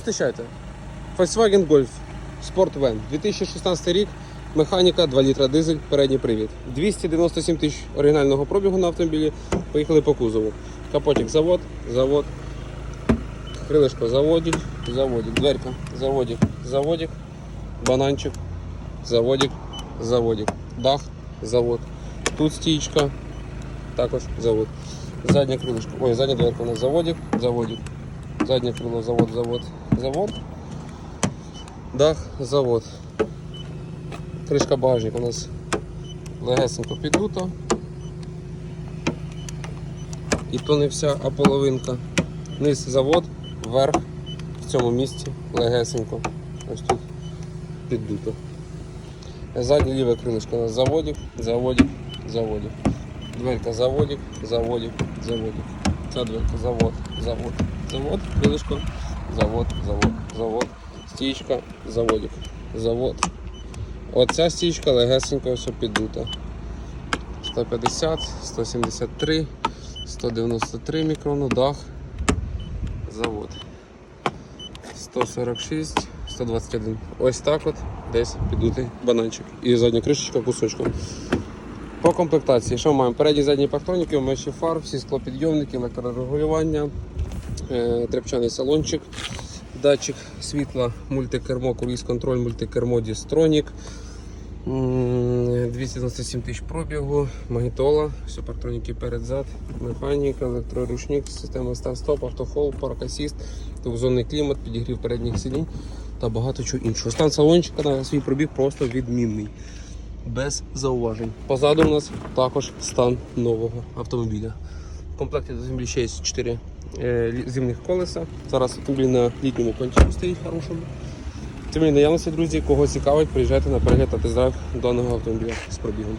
Зустрічайте. Volkswagen Golf Sport Van 2016 рік. Механіка 2 літра дизель, передній привід. 297 тисяч оригінального пробігу на автомобілі. Поїхали по кузову. Капотик завод, завод. Крилишко заводик, заводик. Дверка, заводик, заводик. Бананчик, заводик, заводик. Дах, завод. Тут стічка, також завод. Заднє крилишко. Ой, задня дверка у нас заводик, заводик. Заднє крило, завод, завод, завод. Дах, завод. Кришка багажника у нас легесенько піддута. І то не вся, а половинка. Низ завод, вверх в цьому місці легесенько. Ось тут піддуто. Заднє ліве крилишко у нас заводик, заводик, заводик. Дверка заводик, заводик, заводик. Ця дверка завод, завод, завод, крилишко, завод, завод, завод, стічка, заводик, завод. Оця стічка легесенько все піддута. 150, 173, 193 мікрону, дах, завод. 146, 121. Ось так от десь піддутий бананчик. І задня кришечка кусочком. По комплектації, що маємо? Передні задні партроніки, омеші фар, всі склопідйомники, електрорегулювання, тряпчаний салончик, датчик світла, мультикермо, круїз контроль, мультикермо Дістронік. 297 тисяч пробігу, магнітола, все партроніки перед-зад, механіка, електроручник, система старт-стоп, автохол, паркасіст, двохзонний клімат, підігрів передніх сидінь та багато чого іншого. Стан салончика на свій пробіг просто відмінний без зауважень. Позаду у нас також стан нового автомобіля. В комплекті до землі ще є 4 е, лі- зимних колеса. Зараз автомобіль на літньому кончику стоїть хорошому. Тим не наявності, друзі. Кого цікавить, приїжджайте на перегляд та тест-драйв даного автомобіля з пробігом.